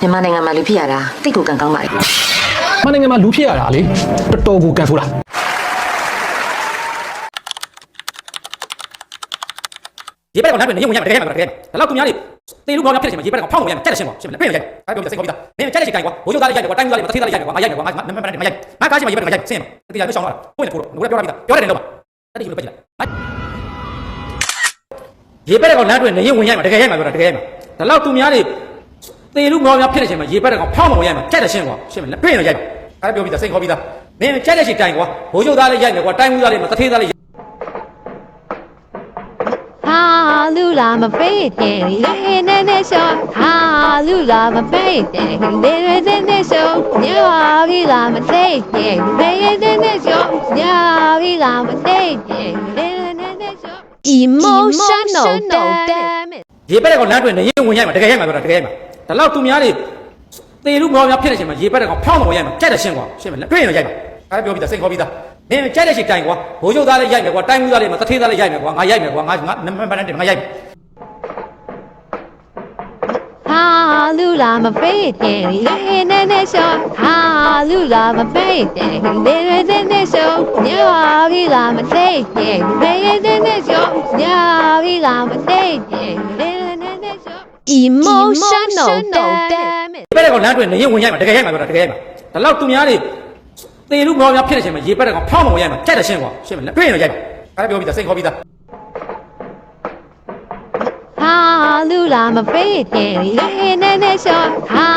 မြန်မာနိုင်ငံမှာလူဖြစ်ရတာတိတ်ကိုကံကောင်းပါလေမနိုင်ငံမှာလူဖြစ်ရတာလေတော်တော်ကိုကန်ဆိုးတာရေပက်ကလမ်းတွေနေဝင်ရမှာတကယ်ရမှာတကယ်ဒါတော့သူများတွေတေလူဘောများဖြစ်နေမှာရေပက်ကဖောင်းဝင်ရမှာကြက်တဲ့ရှင်းပေါ့ရှင်းမလားပြင်ရရိုက်အဲ့ပြောပြစိတ်ခေါ်ပြီးသားမင်းကြက်တဲ့ချိန်တိုင်းကွာဘိုးချုပ်သားလေးရိုက်တယ်ကွာတိုင်းသားလေးမသေးသားလေးရိုက်တယ်ကွာငါရိုက်တယ်ကွာငါမမမမရိုက်ငါကားရှိမှာရေပက်ကငါရိုက်ဆင်းမှာတရားမရှောင်းတော့ပွင့်တယ်ကိုတော့ငါပြောတာပြီးသားပြောတယ်လို့ပါအဲ့ဒီလိုပဲကြည့်လိုက်ရေပက်ကလမ်းတွေနေဝင်ရမှာတကယ်ရမှာပြောတာတကယ်ရမှာဒါတော့သူများတွေ တေလူဘောများဖြစ်နေချိန်မှာရေပက်ကဖောင်းဝင်ရမှာကြက်တဲ့ရှင်းကွာရှင်းမလားပြင်ရရိုက်အဲ့ပြောပြီးသားစိတ်ခေါ်ပြီးသားမင်းကြက်တဲ့ချိန်တိုင်းကွာဘိုးချုပ်သားလေးရိုက်တယ်ကွာတိုင်းသားလေးမသေးသားလေးဟာလူလာမပိတ်တယ်လေနဲ့နဲ့ရှောဟာလူလာမပိတ်တယ်လေနဲ့နဲ့ရှောညာရီလာမသိတယ်လေနဲ့နဲ့ရှောညာရီလာမသိတယ်လေနဲ့နဲ့ရှော emotional damage ရေပက်တဲ့ကောင်လမ်းတွင်နေရင်ဝင်ရိုက်မှာတကယ်ရိုက်မှာပြောတာတကယ်ရိုက်မှာ ဒါတော့သူများတွေတေလူဘောများဖြစ်နေချိန်မှာရေပက်တဲ့ကောင်ဖောင်းမဝင်ရိုက်မှာကြက်တဲ့ရှင်းကွာရှင်းမလားပြင်ရရိုက်မှာအဲ့ပြောပြီးသားစိတ်ခေါ်ပြီးသားမင်းကြက်တဲ့ချိန်တိုင်ကွာဘိုးချုပ်သားလေးရိုက်မယ်ကွာတိုင်းမှုသားလေးမသထေးသားလေးရိုက်မယ်ကွာငါရိုက်မယ်ကွာငါငါနမမနဲ့ငါရိုက်မယ်ဟာလူလာမပိတ်တယ်လေနဲ့နဲ့ရှောဟာလူလာမပိတ်တယ်လေနဲ့နဲ့ရှောညာရီလာမသိတယ်လေနဲ့နဲ့ရှောညာရီလာမသိတယ်လေနဲ့နဲ့ရှော emotional damage ရေပက်တဲ့ကောင်လမ်းတွင်နေရင်ဝင်ရိုက်မှာတကယ်ရိုက်မှာပြောတာတကယ်ရိုက်မှာဒါတော့သူများတွေတေလူဘောများဖြစ်နေချိန်မှာရေပက်တဲ့ကောင်ဖောင်းမဝင်ရိုက်မှာကြက်တဲ့ရှင်းကွာရှင်းမလားပြင်ရရိုက်မှာအဲ့ပြောပြီးသားစိတ်ခေါ်ပြီးသားဟာလူလာမပိတ်တယ်လေနဲ့နဲ့ရှောဟာ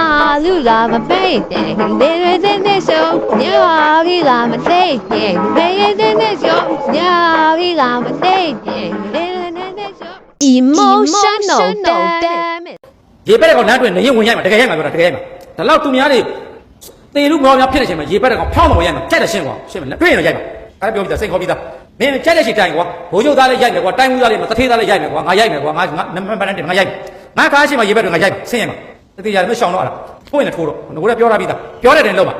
လူလာမပိတ်တယ်လေနဲ့နဲ့ရှောညာရီလာမသိတယ်လေနဲ့နဲ့ရှောညာရီလာမသိတယ်လေနဲ့နဲ့ရှော emotional damage ရေပက်တဲ့ကောင်လမ်းတွင်နေရင်ဝင်ရိုက်မှာတကယ်ရိုက်မှာပြောတာတကယ်ရိုက်မှာဒါတော့သူများတွေတေလူဘောများဖြစ်နေချိန်မှာရေပက်တဲ့ကောင်ဖောင်းမဝင်ရိုက်မှာကြက်တဲ့ရှင်းကွာရှင်းမလားပြင်ရရိုက်မှာအဲ့ပြောပြီးသားစိတ်ခေါ်ပြီးသားမင်းကြက်တဲ့ချိန်တိုင်ကွာဘိုးချုပ်သားလေးရိုက်မယ်ကွာတိုင်းမှုသားလေးမသထေးသားလေးရိုက်မယ်ကွာငါရိုက်မယ်ကွာငါငါနမမနဲ့ငါရိုက်ငါကားရှိမှရေပက်တွေငါရိုက်ဆင်းရမှာတတိယမရှောင်တော့အဲ့ဒါပွင့်နေထိုးတော့ငါကပြောတာပြီးသားပြောတဲ့တင်လို့ပါ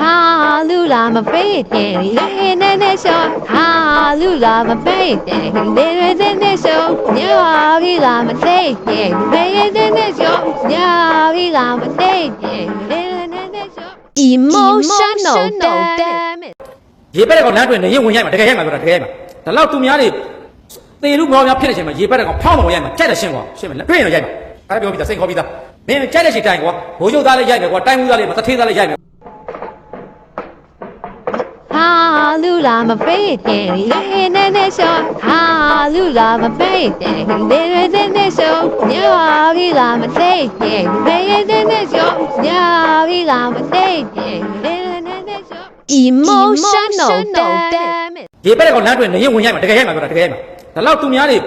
ဟာ လူလာမပိတ်တယ်လေနဲ့နဲ့ရှောဟာလူလာမပိတ်တယ်လေနဲ့နဲ့ရှောညာရီလာမသိတယ်လေနဲ့နဲ့ရှောညာရီလာမသိတယ်လေနဲ့နဲ့ရှော emotional damage ရေပက်တဲ့ကောင်လမ်းတွင်နေရင်ဝင်ရိုက်မှာတကယ်ရိုက်မှာပြောတာတကယ်ရိုက်မှာဒါတော့သူများတွေတေလူဘောများဖြစ်နေချိန်မှာရေပက်တဲ့ကောင်ဖောင်းမဝင်ရိုက်မှာကြက်တဲ့ရှင်းကွာရှင်းမလားပြင်ရရိုက်မှာအဲ့ပြောပြီးသားစိတ်ခေါ်ပြီးသားမင်းကြက်တဲ့ချိန်တိုင်ကွာဘိုးချုပ်သားလေးရိုက်မယ်ကွာတိုင်းမှုသားလေးမသထေးသားလေးရိုက်မယ် ဟာ လူလာမပိတ်တယ်လေနဲ့နဲ့ရှောဟာလူလာမပိတ်တယ်လေနဲ့နဲ့ရှောညာရီလာမသိတယ်လေနဲ့နဲ့ရှောညာရီလာမသိတယ်လေနဲ့နဲ့ရှော emotional damage ရေပက်တဲ့ကောင်လမ်းတွင်နေရင်ဝင်ရိုက်မှာတကယ်ရိုက်မှာပြောတာတကယ်ရိုက်မှာဒါတော့သူများတွေ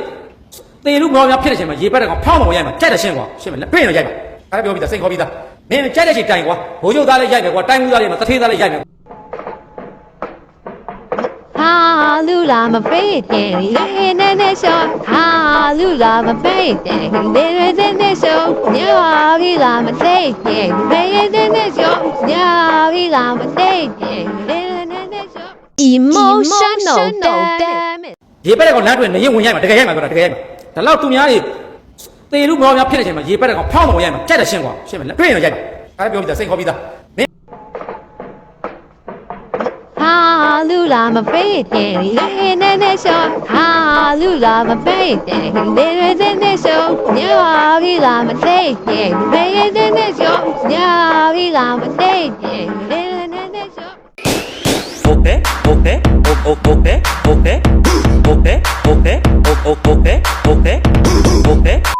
တေလူဘောများဖြစ်နေချိန်မှာရေပက်တဲ့ကောင်ဖောင်းမဝင်ရိုက်မှာကြက်တဲ့ရှင်းကွာရှင်းမလားပြင်ရရိုက်မှာအဲ့ပြောပြီးသားစိတ်ခေါ်ပြီးသားမင်းကြက်တဲ့ချိန်တိုင်ကွာဘိုးချုပ်သားလေးရိုက်မယ်ကွာတိုင်းမှုသားလေးမသထေးသားလေးရိုက်မယ်ဟာ လူလာမပိတ်တယ်လေနဲ့နဲ့ရှောဟာလူလာမပိတ်တယ်လေနဲ့နဲ့ရှောညာရီလာမသိတယ်လေနဲ့နဲ့ရှောညာရီလာမသိတယ်လေနဲ့နဲ့ရှော emotional damage ရေပက်တဲ့ကောင်လမ်းတွင်နေရင်ဝင်ရိုက်မှာတကယ်ရိုက်မှာပြောတာတကယ်ရိုက်မှာဒါတော့သူများတွေတေလူဘောများဖြစ်နေချိန်မှာရေပက်တဲ့ကောင်ဖောင်းမဝင်ရိုက်မှာကြက်တဲ့ရှင်းကွာရှင်းမလားပြင်ရရိုက်မှာအဲ့ပြောပြီးသားစိတ်ခေါ်ပြီးသား လာမပေးတဲ့လေနဲ့နဲ့ရှောဟာလူလာမပေးတဲ့လေနဲ့နဲ့ရှောညာရီလာမသိတဲ့လေနဲ့နဲ့ရှောညာရီလာမသိတဲ့လေနဲ့နဲ့ရှော Ope, ope, ope, ope, ope, ope, ope, ope, ope, ope, ope, ope.